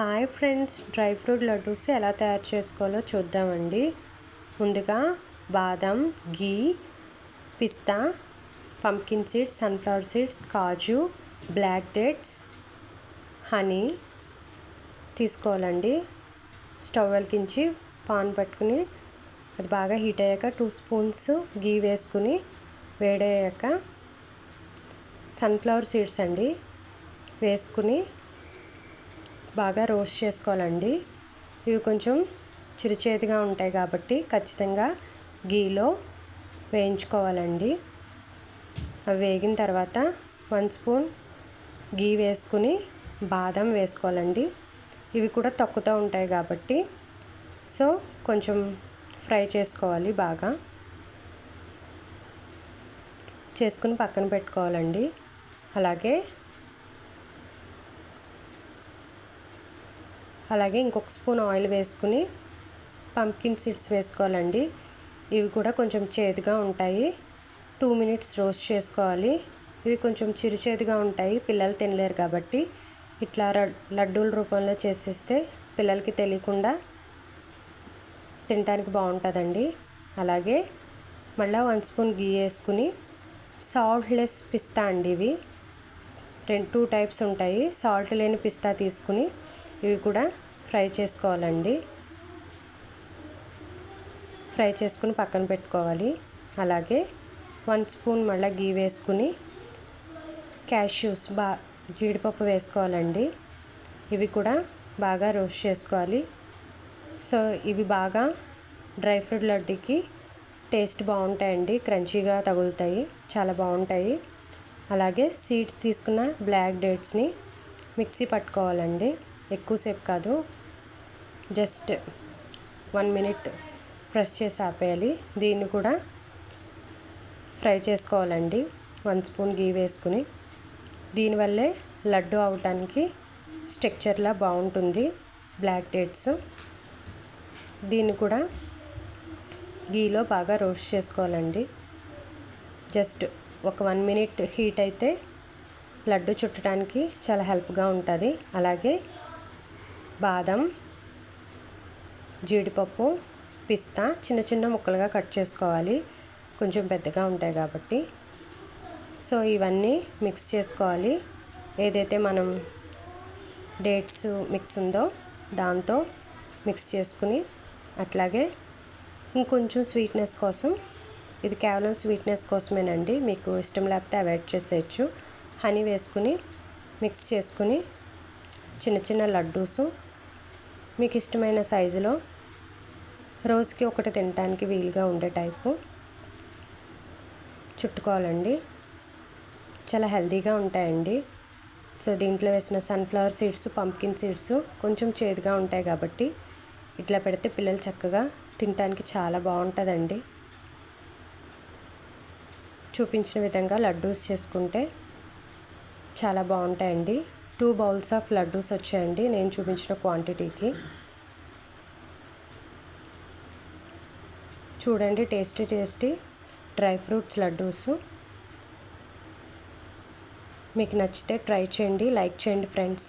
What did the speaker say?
Hi friends dry fruit laddus ఎలా తయారు చేసుకోవాలో చూద్దామండి. ముందుగా బాదం గీ పిస్తా పంకిన్ సీడ్స్ సన్ఫ్లవర్ సీడ్స్ కాజు బ్లాక్ డేట్స్ హనీ తీసుకోవాలండి. స్టవ్ వెలికించి పాన్ పట్టుకుని అది బాగా హీట్ అయ్యాక టూ స్పూన్స్ గీ వేసుకుని వేడయ్యాక సన్ఫ్లవర్ సీడ్స్ అండి వేసుకుని బాగా రోస్ట్ చేసుకోవాలండి. ఇవి కొంచెం చిరుచేతిగా ఉంటాయి కాబట్టి ఖచ్చితంగా గీలో వేయించుకోవాలండి. అవి వేగిన తర్వాత వన్ స్పూన్ గీ వేసుకుని బాదం వేసుకోవాలండి. ఇవి కూడా తక్కుతూ ఉంటాయి కాబట్టి సో కొంచెం ఫ్రై చేసుకోవాలి బాగా. చేసుకుని పక్కన పెట్టుకోవాలండి. అలాగే అలాగే ఇంకొక స్పూన్ ఆయిల్ వేసుకుని పంకిన్ సీడ్స్ వేసుకోవాలండి. ఇవి కూడా కొంచెం చేదుగా ఉంటాయి. టూ మినిట్స్ రోస్ట్ చేసుకోవాలి. ఇవి కొంచెం చిరుచేదుగా ఉంటాయి. పిల్లలు తినలేరు కాబట్టి ఇట్లా లడ్డూల రూపంలో చేసేస్తే పిల్లలకి తెలియకుండా తినడానికి బాగుంటుందండి. అలాగే మళ్ళీ వన్ స్పూన్ గీ వేసుకుని సాల్ట్లెస్ పిస్తా అండి ఇవి. రెండు టూ టైప్స్ ఉంటాయి. సాల్ట్ లేని పిస్తా తీసుకుని ఇవి కూడా ఫ్రై చేసుకోవాలండి. ఫ్రై చేసుకుని పక్కన పెట్టుకోవాలి. అలాగే వన్ స్పూన్ మళ్ళీ గీ వేసుకుని క్యాష్యూస్ బా జీడిపప్పు వేసుకోవాలండి. ఇవి కూడా బాగా రోస్ట్ చేసుకోవాలి. సో ఇవి బాగా డ్రై ఫ్రూట్ లడ్డూకి టేస్ట్ బాగుంటాయండి. క్రంచీగా తగులుతాయి. చాలా బాగుంటాయి. అలాగే సీడ్స్ తీసుకున్న బ్లాక్ డేట్స్ని మిక్సీ పట్టుకోవాలండి. ఎక్కువసేపు కాదు జస్ట్ వన్ మినిట్ ప్రెస్ చేసి ఆపేయాలి. దీన్ని కూడా ఫ్రై చేసుకోవాలండి. వన్ స్పూన్ గీ వేసుకుని. దీనివల్లే లడ్డు అవటానికి స్ట్రక్చర్లా బాగుంటుంది బ్లాక్ డేట్స్. దీన్ని కూడా గీలో బాగా రోస్ట్ చేసుకోవాలండి. జస్ట్ ఒక వన్ మినిట్ హీట్ అయితే లడ్డు చుట్టడానికి చాలా హెల్ప్గా ఉంటుంది. అలాగే బాదం జీడిపప్పు పిస్తా చిన్న చిన్న ముక్కలుగా కట్ చేసుకోవాలి. కొంచెం పెద్దగా ఉంటాయి కాబట్టి. సో ఇవన్నీ మిక్స్ చేసుకోవాలి. ఏదైతే మనం డేట్స్ మిక్స్ ఉందో దాంతో మిక్స్ చేసుకుని అట్లాగే ఇంకొంచెం స్వీట్నెస్ కోసం ఇది కేవలం స్వీట్నెస్ కోసమేనండి మీకు ఇష్టం లేకపోతే అవాయిడ్ చేసేయచ్చు. హనీ వేసుకుని మిక్స్ చేసుకుని చిన్న చిన్న లడ్డూసు మీకు ఇష్టమైన సైజులో రోజుకి ఒకటి తినడానికి వీలుగా ఉండే టైపు చుట్టుకోవాలండి. చాలా హెల్తీగా ఉంటాయండి. సో దీంట్లో వేసిన సన్ఫ్లవర్ సీడ్స్ పంప్కిన్ సీడ్స్ కొంచెం చేదుగా ఉంటాయి కాబట్టి ఇట్లా పెడితే పిల్లలు చక్కగా తినడానికి చాలా బాగుంటుందండి. చూపించిన విధంగా లడ్డూస్ చేసుకుంటే చాలా బాగుంటాయండి. టూ బౌల్స్ ఆఫ్ లడ్డూస్ వచ్చాయండి. నేను చూపించిన క్వాంటిటీకి. చూడండి tasty tasty dry fruits laddus. మీకు నచ్చితే ట్రై చేయండి లైక్ చేయండి ఫ్రెండ్స్.